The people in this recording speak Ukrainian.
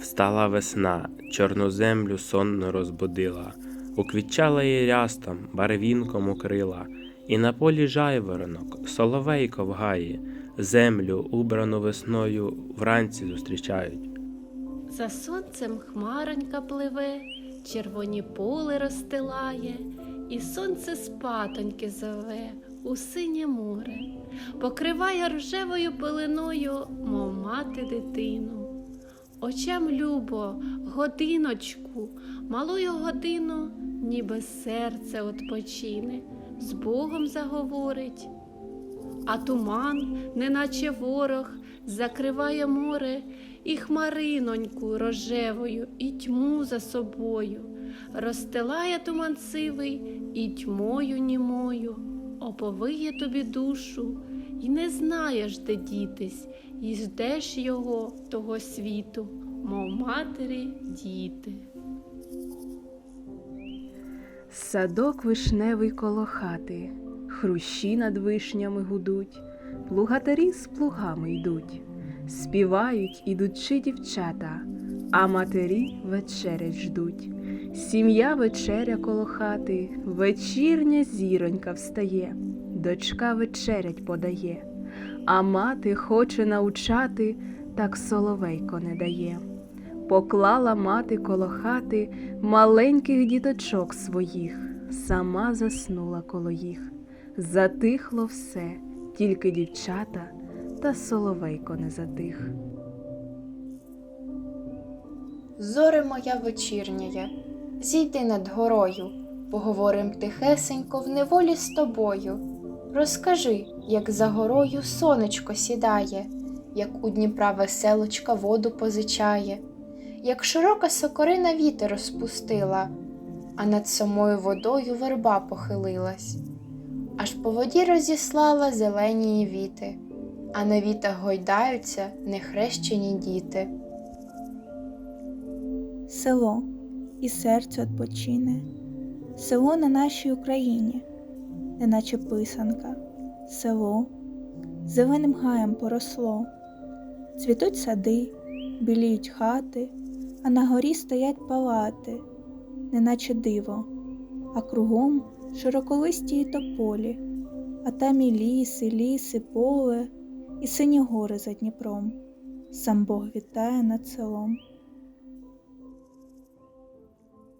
Встала весна, чорну землю сонно розбудила, уквітчала її рястом, барвінком укрила, і на полі жайворонок, соловейко в гаї, землю, убрану весною, вранці зустрічають. За сонцем хмаронька пливе, червоні поли розстилає, і сонце спатоньки зове у синє море, покриває рожевою пеленою, мов мати дитину. Очам любо, годиночку, малую годину, ніби серце отпочине, з Богом заговорить. А туман, неначе ворог, закриває море і хмариноньку рожевою, і тьму за собою, розстилає туман сивий і тьмою німою, оповиє тобі душу, і не знаєш, де дітись, і ждеш його, того світу, мов матері діти. Садок вишневий коло хати, хрущі над вишнями гудуть, плугатарі з плугами йдуть, співають ідучи дівчата, а матері вечерять ждуть. Сім'я вечеря коло хати, вечірня зіронька встає, дочка вечерять подає, а мати хоче научати, так соловейко не дає. Поклала мати коло хати маленьких діточок своїх, сама заснула коло їх. Затихло все, тільки дівчата та соловейко не затих. Зоре моя вечірняя, зійди над горою, поговорим тихесенько в неволі з тобою. Розкажи, як за горою сонечко сідає, як у Дніпра веселочка воду позичає, як широка сокорина вітер розпустила, а над самою водою верба похилилась, аж по воді розіслала зелені віти, а на вітах гойдаються нехрещені діти. село, і серце відпочине, село на нашій Україні, неначе писанка, село, зеленим гаєм поросло, цвітуть сади, біліють хати, а на горі стоять палати, неначе диво, а кругом широколисті й тополі, а там і ліси, ліси, поле, і сині гори за Дніпром. Сам Бог вітає над селом.